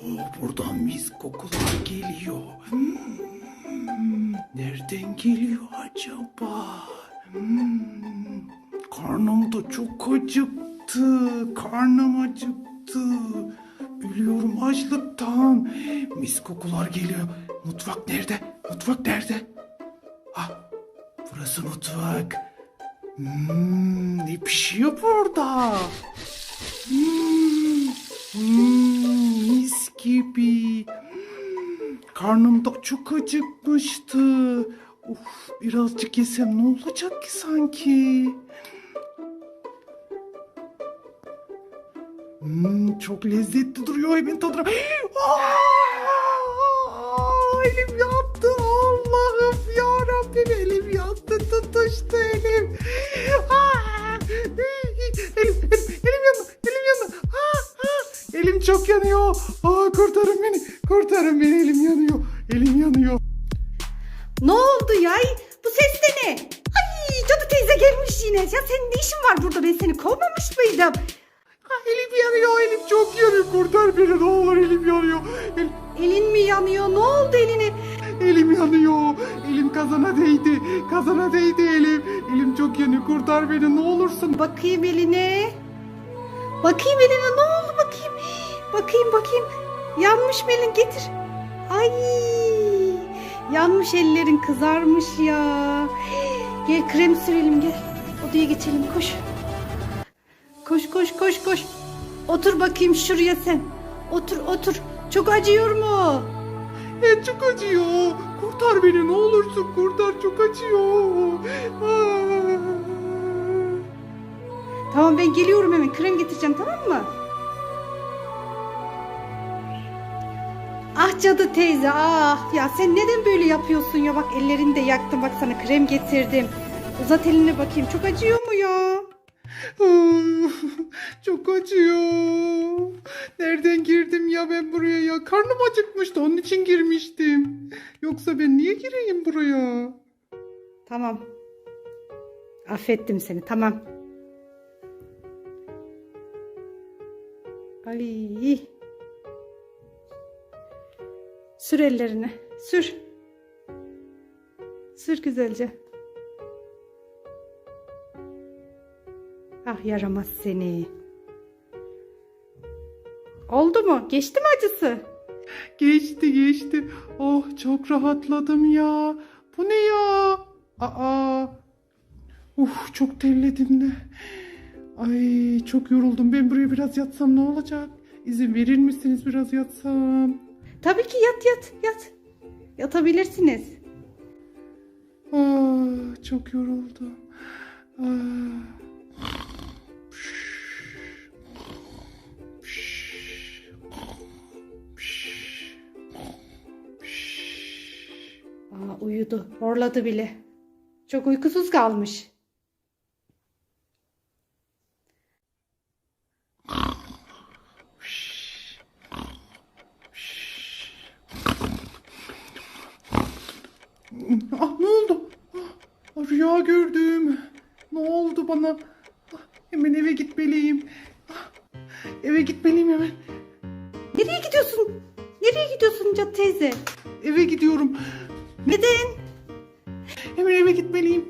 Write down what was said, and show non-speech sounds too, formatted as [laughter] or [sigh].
Oh, buradan mis kokular geliyor. Hmm, nereden geliyor acaba? Hmm, karnım da çok acıktı. Karnım acıktı. Ölüyorum açlıktan. Mis kokular geliyor. Mutfak nerede? Mutfak nerede? Ha, burası mutfak. Hmm, ne pişiyor burada? Hmm, hmm, karnım da çok acıkmıştı. Uf, birazcık yesem ne olacak ki sanki? Hmm, çok lezzetli duruyor hemen tadına. [gasps] Elim yandı [laughs] elim çok yanıyor. Aa, kurtarın beni kurtarın beni elim yanıyor. Elim yanıyor. Ne oldu ya? Bu ses de ne? Ay cadı teyze gelmiş yine. Ya senin ne işin var burada? Ben seni kovmamış mıydım? Ha, elim yanıyor elim çok yanıyor. Kurtar beni ne olur elim yanıyor. El, Elin mi yanıyor? Ne oldu eline? Elim yanıyor. Elim kazana değdi. Kazana değdi elim. Elim çok yanıyor. Kurtar beni ne olursun. Bakayım eline. Bakayım eline ne oldu bakayım. Yanmış mı elin getir. Ay yanmış ellerin kızarmış ya. Gel krem sürelim gel. Odaya geçelim koş. Koş koş koş koş. Otur bakayım şuraya sen. Otur otur. Çok acıyor mu? E, çok acıyor. Kurtar beni ne olursun. Kurtar çok acıyor. Aa. Tamam ben geliyorum hemen krem getireceğim tamam mı? Ah cadı teyze ah ya sen neden böyle yapıyorsun ya bak ellerini de yaktım bak sana krem getirdim. Uzat elini bakayım çok acıyor mu ya? [laughs] Çok acıyor. Nereden girdim ya ben buraya ya? Karnım acıkmıştı onun için girmiştim. Yoksa ben niye gireyim buraya? Tamam. Affettim seni tamam. Ay. Sür ellerini. Sür. Sür güzelce. Ah yaramaz seni. Oldu mu? Geçti mi acısı? Geçti geçti. Oh çok rahatladım ya. Bu ne ya? Aa. Uf çok terledim de. Ay çok yoruldum. Ben buraya biraz yatsam ne olacak? İzin verir misiniz biraz yatsam? Tabii ki yat yat yat. Yatabilirsiniz. Aa, çok yoruldum. Aa. Aa, uyudu. Horladı bile. Çok uykusuz kalmış. Ah ne oldu? Ah, rüya gördüm. Ne oldu bana? Ah, hemen eve gitmeliyim. Ah, eve gitmeliyim hemen. Nereye gidiyorsun? Nereye gidiyorsun Cat teyze? Eve gidiyorum. Neden? Hemen eve gitmeliyim.